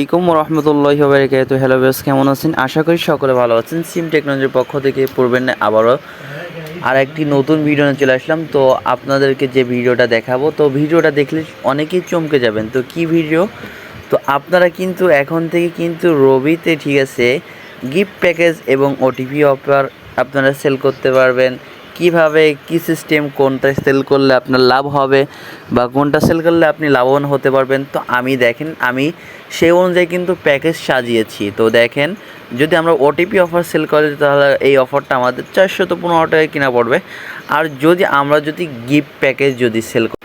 আলাইকুম রহমতুল্লাহ বারকাত hello base কেমন আছেন? আশা করি সকলে ভালো আছেন। সিম টেকনোলজির পক্ষ থেকে পূর্বের ন্যায় আবারও আর একটি নতুন ভিডিও নিয়ে চলে আসলাম। তো আপনাদেরকে যে ভিডিওটা দেখাবো, তো ভিডিওটা দেখলে অনেকেই চমকে যাবেন। তো কি ভিডিও তো আপনারা কিন্তু এখন থেকে কিন্তু রবিতে ঠিক আছে গিফট প্যাকেজ এবং ওটিপি অফার আপনারা সেল করতে পারবেন। কীভাবে কি সিস্টেম কোনটা সেল করলে আপনার লাভ হবে বা কোনটা সেল করলে আপনি লাভবান হতে পারবেন, তো আমি দেখেন, আমি সেই অনুযায়ী কিন্তু প্যাকেজ সাজিয়েছি। তো দেখেন, যদি আমরা ওটিপি অফার সেল করি, তাহলে এই অফারটা আমাদের চারশো তো পনেরো টাকায় কিনা পড়বে। আর যদি আমরা যদি গিফট প্যাকেজ যদি সেল করি,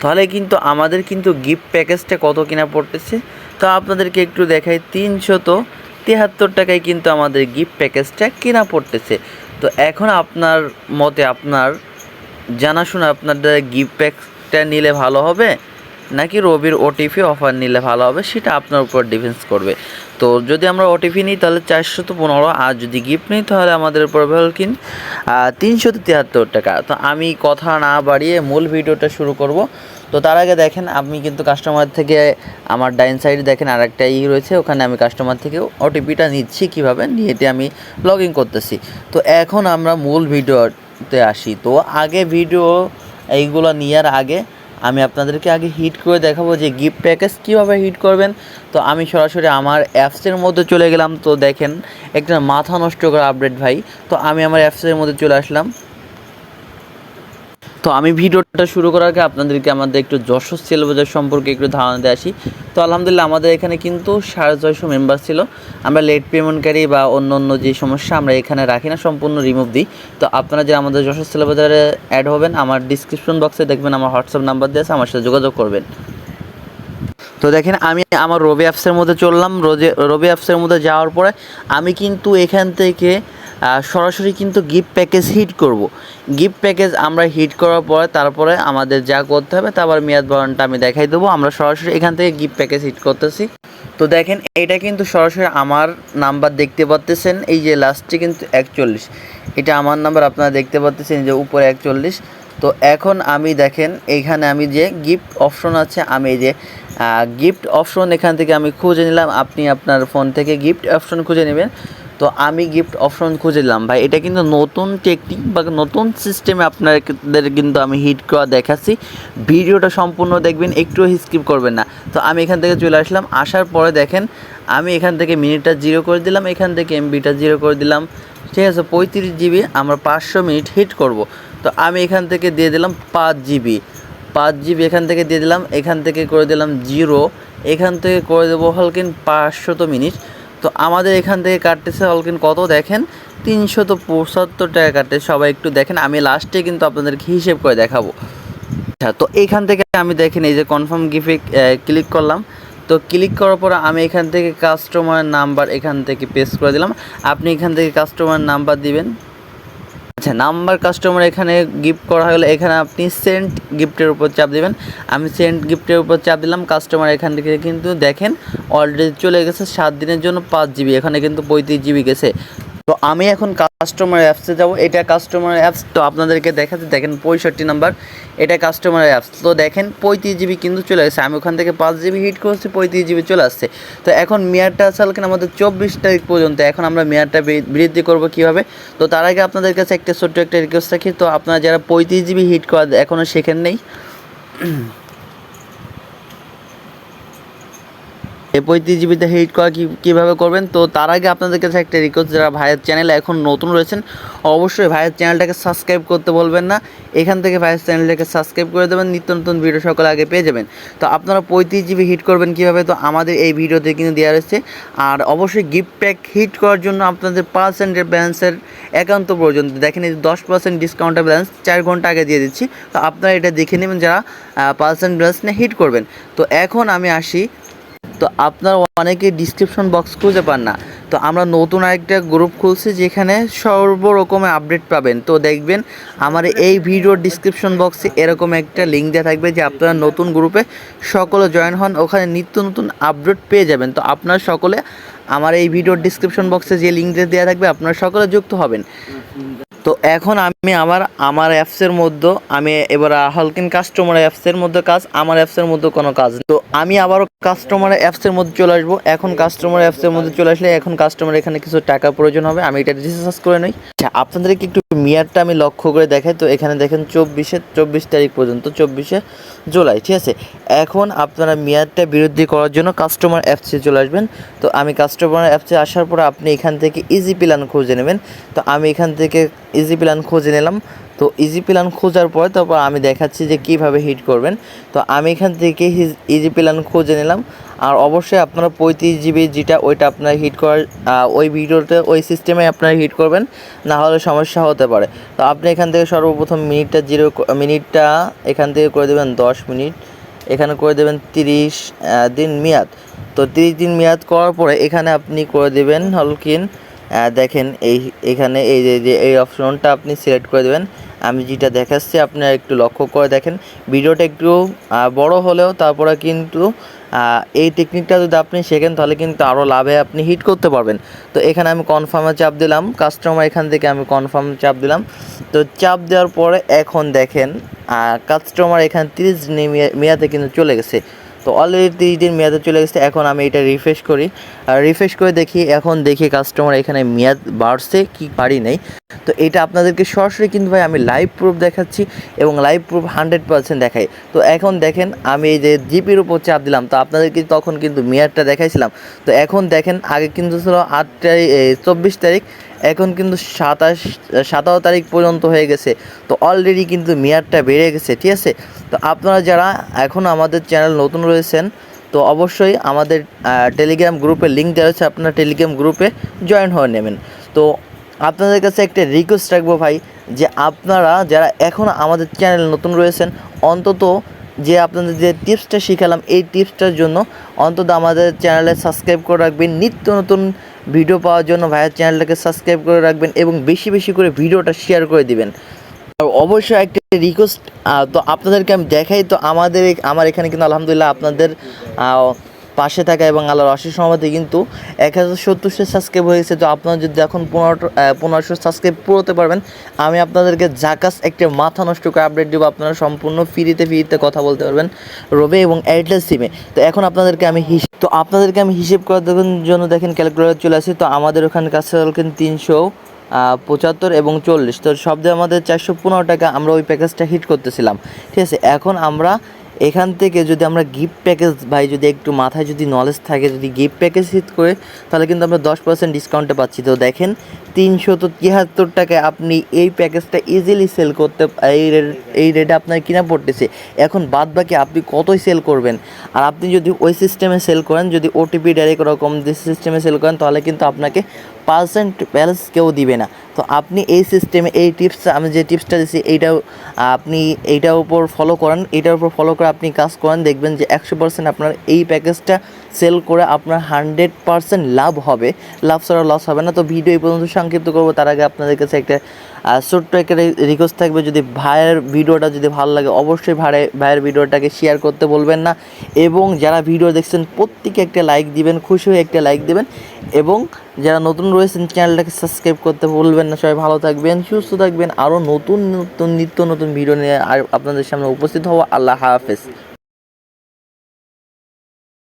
তাহলে কিন্তু আমাদের কিন্তু গিফট প্যাকেজটা কত কিনা পড়তেছে? তো আপনাদেরকে একটু দেখাই, তিনশত তিয়াত্তর টাকায় কিন্তু আমাদের গিফট প্যাকেজটা কেনা পড়তেছে। তো এখন আপনার মতে আপনার জানাশোনা আপনাদের গিফট প্যাকটা নিলে ভালো হবে, নাকি রবির ওটিপি অফার নিলে ভালো হবে, সেটা আপনার উপর ডিফেন্স করবে। তো যদি আমরা ওটিপি নিই, তাহলে চারশো তো পনেরো, আর যদি গিফট নিই, তাহলে আমাদের উপর কিন তিনশো তিয়াত্তর টাকা। তো আমি কথা না বাড়িয়ে মূল ভিডিওটা শুরু করব। তো তার আগে দেখেন, আমি কিন্তু কাস্টমার থেকে আমার ডাইন সাইডে দেখেন আর একটা ই রয়েছে, ওখানে আমি কাস্টমার থেকে ওটিপিটা নিচ্ছি কীভাবে, নিয়েতে আমি লগ ইন করতেছি। তো এখন আমরা মূল ভিডিওতে আসি। তো আগে ভিডিও এইগুলো নেওয়ার আগে আমি আপনাদেরকে আগে হিট করে দেখাবো যে গিফট প্যাকেজ কীভাবে হিট করবেন। তো আমি সরাসরি আমার অ্যাপসের মধ্যে চলে গেলাম। তো দেখেন, একটা মাথা নষ্ট করা আপডেট ভাই। তো আমি আমার অ্যাপসের মধ্যে চলে আসলাম। তো আমি ভিডিওটা শুরু করার আগে আপনাদেরকে আমাদের একটু যশোর সেল বাজার সম্পর্কে একটু ধারণা দিয়ে আসি। তো আলহামদুলিল্লাহ আমাদের এখানে কিন্তু সাড়ে ছয়শো মেম্বার ছিল। আমরা লেট পেমেন্টকারী বা অন্য অন্য যে সমস্যা আমরা এখানে রাখি না, সম্পূর্ণ রিমুভ দিই। তো আপনারা যে আমাদের যশোর সেল বাজারে অ্যাড হবেন, আমার ডিসক্রিপশন বক্সে দেখবেন, আমার হোয়াটসঅ্যাপ নাম্বার দিয়ে আছে, আমার সাথে যোগাযোগ করবেন। তো দেখেন, আমি আমার রবি অ্যাপসের মধ্যে চললাম। রোজে, রবি অ্যাপসের মধ্যে যাওয়ার পরে আমি কিন্তু এখান থেকে সরাসরি কিন্তু গিফট প্যাকেজ হিট করব। গিফট প্যাকেজ আমরা হিট করার পরে, তারপরে আমাদের যা করতে হবে, তারপর মেয়াদ বাড়ানটা আমি দেখাই দেবো। আমরা সরাসরি এখান থেকে গিফট প্যাকেজ হিট করতেছি। তো দেখেন, এটা কিন্তু সরাসরি আমার নাম্বার দেখতে পাচ্তেছেন এই যে লাস্টে কিন্তু একচল্লিশ। এটা আমার নাম্বার আপনারা দেখতে পাচ্তেছেন যে উপরে একচল্লিশ। তো এখন আমি দেখেন এইখানে আমি যে গিফট অপশন আছে, আমি এই যে গিফট অপশন এখান থেকে আমি খুঁজে নিলাম। আপনি আপনার ফোন থেকে গিফট অপশন খুঁজে নেবেন। তো আমি গিফট অপশন খুঁজে নিলাম ভাই, এটা কিন্তু নতুন টেকনিক বা নতুন সিস্টেমে আপনাদের কিন্তু আমি হিট করা দেখাচ্ছি। ভিডিওটা সম্পূর্ণ দেখবেন, একটু স্কিপ করবেন না। তো আমি এখান থেকে চলে আসলাম। আসার পরে দেখেন, আমি এখান থেকে মিনিটটা জিরো করে দিলাম, এখান থেকে এমবিটা জিরো করে দিলাম। ঠিক আছে, পঁয়ত্রিশ জিবি আমরা পাঁচশো মিনিট হিট করব। তো আমি এখান থেকে দিয়ে দিলাম পাঁচ জিবি পাঁচ জিবি এখান থেকে দিয়ে দিলাম, এখান থেকে করে দিলাম জিরো এখান থেকে করে দেবো হলকিন পাঁচশত মিনিট তো আমাদের এখান থেকে কাটতেছে অলকিন কত দেখেন? তিনশো তো পঁচাত্তর টাকা কাটতে সবাই একটু দেখেন, আমি লাস্টে কিন্তু আপনাদেরকে হিসেব করে দেখাবো। আচ্ছা তো এখান থেকে আমি দেখেন, এই যে কনফার্ম গিফে ক্লিক করলাম। তো ক্লিক করার পর আমি এখান থেকে কাস্টমার নাম্বার এখান থেকে পেস্ট করে দিলাম। আপনি এখান থেকে কাস্টমার নাম্বার দিবেন। আচ্ছা নাম্বার কাস্টমার এখানে গিফট করা হলে এখানে আপনি সেন্ট গিফটের উপর চাপ দেবেন। আমি সেন্ট গিফটের উপর চাপ দিলাম কাস্টমার এখান থেকে কিন্তু দেখেন অলরেডি চলে গেছে সাত দিনের জন্য পাঁচ জিবি এখানে কিন্তু পঁয়ত্রিশ জিবি গেছে। তো আমি এখন কাস্টমার অ্যাপসে যাব। এটা কাস্টমার অ্যাপস তো আপনাদেরকে দেখাতে দেখেন পঁয়ষট্টি নাম্বার এটা কাস্টমার অ্যাপস তো দেখেন পঁয়ত্রিশ জিবি কিন্তু চলে আসছে। আমি ওখান থেকে পাঁচ জিবি হিট করছি, পঁয়ত্রিশ জিবি চলে আসছে। তো এখন মেয়ারটা আসলে আমাদের চব্বিশ তারিখ পর্যন্ত। এখন আমরা মেয়ারটা বৃদ্ধি করব কীভাবে? তো তার আগে আপনাদের কাছে একটা ছোট্ট একটা রিকোয়েস্ট রাখি। তো আপনারা যারা পঁয়ত্রিশ জিবি হিট করা এখনও শেখেন নেই এই পঁয়ত্রিশ জিবিতে হিট করা কী কীভাবে করবেন? তো তার আগে আপনাদের কাছে একটা রিকোয়েস্ট যারা ভাইয়ের চ্যানেলে এখন নতুন রয়েছেন, অবশ্যই ভাইয়ের চ্যানেলটাকে সাবস্ক্রাইব করতে বলবেন না। এখান থেকে ভাইয়ের চ্যানেলটাকে সাবস্ক্রাইব করে দেবেন। নিত্য নতুন ভিডিও সকলে আগে পেয়ে যাবেন। তো আপনারা পঁয়ত্রিশ জিবি হিট করবেন কীভাবে? তো আমাদের এই ভিডিওতে কিন্তু দেওয়া রয়েছে। আর অবশ্যই গিফট প্যাক হিট করার জন্য আপনাদের পার্সেন্টের ব্যালেন্সের একান্ত পর্যন্ত। দেখেন এই দশ পার্সেন্ট ডিসকাউন্টের ব্যালেন্স চার ঘণ্টা আগে দিয়ে দিচ্ছি। তো আপনারা এটা দেখে নেবেন যারা পার্সেন্ট ব্যালেন্স নিয়ে হিট করবেন। তো এখন আমি আসি তো আপনারা অনেকে ডিসক্রিপশন বক্স খুঁজে পান না। তো আমরা নতুন আরেকটা গ্রুপ খুলছি যেখানে সর্বরকমের আপডেট পাবেন। তো দেখবেন আমার এই ভিডিওর ডিসক্রিপশন বক্সে এরকম একটা লিঙ্ক দেওয়া থাকবে যে আপনারা নতুন গ্রুপে সকলে জয়েন হন, ওখানে নিত্য নতুন আপডেট পেয়ে যাবেন। তো আপনারা সকলে আমার এই ভিডিওর ডিসক্রিপশন বক্সে যে লিঙ্কটা দেওয়া থাকবে, আপনারা সকলে যুক্ত হবেন। তো এখন আমি আমার আমার অ্যাপসের মধ্যে, আমি এবার হলকিন কাস্টমার অ্যাপসের মধ্যে কাজ, আমার অ্যাপসের মধ্যে কোনো কাজ। তো আমি আবারও কাস্টমার অ্যাপসের মধ্যে চলে আসব। এখন কাস্টমার অ্যাপসের মধ্যে চলে আসলে এখন কাস্টমার এখানে কিছু টাকা প্রয়োজন হবে। আমি এটা রিসার্চ করে নিই। আচ্ছা আপনাদেরকে একটু মেয়াদটা আমি লক্ষ্য করে দেখাই। তো এখানে দেখেন চব্বিশে, চব্বিশ তারিখ পর্যন্ত, চব্বিশে জুলাই, ঠিক আছে? এখন আপনারা মেয়াদটা বিরুদ্ধে করার জন্য কাস্টমার অ্যাপসে চলে আসবেন। তো আমি কাস্টমার অ্যাপসে আসার পর আপনি এখান থেকে ইজি প্ল্যান খুঁজে নেবেন। তো আমি এখান থেকে ইজি প্ল্যান খুঁজে নিলাম। তো ইজি প্ল্যান খোঁজার পর তারপর আমি দেখাচ্ছি যে কীভাবে হিট করবেন। তো আমি এখান থেকে ইজি প্ল্যান খুঁজে নিলাম। আর অবশ্যই আপনারা পঁয়ত্রিশ জিবি যেটা ওইটা আপনারা হিট করার ওই ভিডিওতে ওই সিস্টেমে আপনারা হিট করবেন। না হলে সমস্যা হতে পারে। তো আপনি এখান থেকে সর্বপ্রথম মিনিটটা জিরো মিনিটটা এখান থেকে করে দেবেন দশ মিনিট এখানে করে দেবেন তিরিশ দিন মেয়াদ। তো তিরিশ দিন মেয়াদ করার পরে এখানে আপনি করে দেবেন হলকিন দেখেন এই, এখানে এই যে এই অপশনটা আপনি সিলেক্ট করে দেবেন। আমি যেটা দেখাচ্ছি আপনারা একটু লক্ষ্য করে দেখেন। ভিডিওটা একটু বড় হলেও তারপরে কিন্তু এই টেকনিকটা যদি আপনি শেখেন, তাহলে কিন্তু আরও লাভে আপনি হিট করতে পারবেন। তো এখানে আমি কনফার্মে চাপ দিলাম। কাস্টমার এখান থেকে আমি কনফার্ম চাপ দিলাম। তো চাপ দেওয়ার পরে এখন দেখেন কাস্টমার এখানে তিরিশ মেয়াদে কিন্তু চলে গেছে। তো অলরেডি তিরিশ দিন মেয়াদে চলে গেছে, এখন আমি এটা রিফ্রেশ করি। আর রিফ্রেশ করে দেখি, এখন দেখি কাস্টমার এখানে মেয়াদ বাড়ছে কি পারি নেই। তো এটা আপনাদেরকে সরাসরি কিন্তু ভাই আমি লাইভ প্রুফ দেখাচ্ছি এবং লাইভ প্রুফ হান্ড্রেড পার্সেন্ট দেখাই। তো এখন দেখেন আমি এই যে জিপির উপর চাপ দিলাম, তো আপনাদেরকে তখন কিন্তু মেয়াদটা দেখাইছিলাম। তো এখন দেখেন আগে কিন্তু ছিল আট তারিখ চব্বিশ তারিখ, এখন কিন্তু সাতাশ সাতারো তারিখ পর্যন্ত হয়ে গেছে। তো অলরেডি কিন্তু মেয়াদটা বেড়ে গেছে, ঠিক আছে? তো আপনারা যারা এখন আমাদের চ্যানেল নতুন রয়েছেন, তো অবশ্যই আমাদের টেলিগ্রাম গ্রুপে লিঙ্ক দেওয়া হচ্ছে আপনারা টেলিগ্রাম গ্রুপে জয়েন হয়ে নেবেন। তো আপনাদের কাছে একটা রিকোয়েস্ট রাখব ভাই, যে আপনারা যারা এখন আমাদের চ্যানেল নতুন রয়েছেন, অন্তত যে আপনাদের যে টিপসটা শিখালাম, এই টিপসটার জন্য অন্তত আমাদের চ্যানেলে সাবস্ক্রাইব করে রাখবেন। নিত্য নতুন ভিডিও পাওয়ার জন্য ভাইয়ের চ্যানেলটাকে সাবস্ক্রাইব করে রাখবেন এবং বেশি বেশি করে ভিডিওটা শেয়ার করে দিবেন। অবশ্যই একটা রিকোয়েস্ট তো আপনাদেরকে আমি দেখাই, তো আমাদের, আমার এখানে কিন্তু আলহামদুলিল্লাহ আপনাদের পাশে থাকা এবং আল্লাহর অশেষ সমাধি কিন্তু এক হাজার সত্তরশো সাবস্ক্রাইব হয়েছে তো আপনারা যদি এখন পনেরো পনেরোশো সাবস্ক্রাইব পুরোতে পারবেন, আমি আপনাদেরকে জাকাস একটা মাথা নষ্ট করে আপডেট দেবো। আপনারা সম্পূর্ণ ফ্রিতে ফ্রিতে কথা বলতে পারবেন রবে এবং এয়ারটেল সিমে তো এখন আপনাদেরকে আমি হিসেব তো আপনাদেরকে আমি হিসেব করার জন্য দেখেন ক্যালকুলেটর চলে আসি তো আমাদের ওখানে কাছে তিনশো পঁচাত্তর এবং চল্লিশ। তো শব্দে আমাদের চারশো পনেরো টাকা আমরা ওই প্যাকেজটা হিট করতেছিলাম। ঠিক আছে, এখন আমরা এখান থেকে যদি আমরা গিফট প্যাকেজ ভাই, যদি একটু মাথায় যদি নলেজ থাকে, যদি গিফট প্যাকেজ হিট করে, তাহলে কিন্তু আমরা দশ পার্সেন্ট ডিসকাউন্টে পাচ্ছি। তো দেখেন, তিনশো তো তিয়াত্তর টাকায় আপনি এই প্যাকেজটা ইজিলি সেল করতে, এই রেট, এই রেটে আপনার কিনা পড়তেছে। এখন বাদ বাকি আপনি কতই সেল করবেন? আর আপনি যদি ওই সিস্টেমে সেল করেন, যদি ওটিপি ডাইরেক্ট ওরকম সিস্টেমে সেল করেন, তাহলে কিন্তু আপনাকে পার্সেন্ট ব্যালেন্স কেউ দিবে না। তো আপনি এই সিস্টেমে এই টিপস আমি যে টিপসটা দিচ্ছি এইটাও আপনি এইটার উপর ফলো করেন। এইটার উপর ফলো করে আপনি কাজ করেন, দেখবেন যে একশো পার্সেন্ট আপনার এই প্যাকেজটা সেল করে আপনার হান্ড্রেড পার্সেন্ট লাভ হবে। লাভ ছাড়া লস হবে না। তো ভিডিও এই পর্যন্ত সংক্ষিপ্ত করব। তার আগে আপনাদের কাছে একটা ছোট্ট একটা রিকোয়েস্ট থাকবে। যদি ভাইয়ের ভিডিওটা যদি ভালো লাগে, অবশ্যই ভাইয়ের ভাইয়ের ভিডিওটাকে শেয়ার করতে বলবেন না। এবং যারা ভিডিও দেখছেন প্রত্যেকে একটা লাইক দিবেন, খুশি হয়ে একটা লাইক দিবেন। এবং যারা নতুন রয়েছেন চ্যানেলটাকে সাবস্ক্রাইব করতে ভুলবেন না, সবাই ভালো থাকবেন, সুস্থ থাকবেন। আরও নতুন নতুন, নিত্য নতুন ভিডিও নিয়ে আর আপনাদের সামনে উপস্থিত হওয়া আল্লাহ হাফেজ।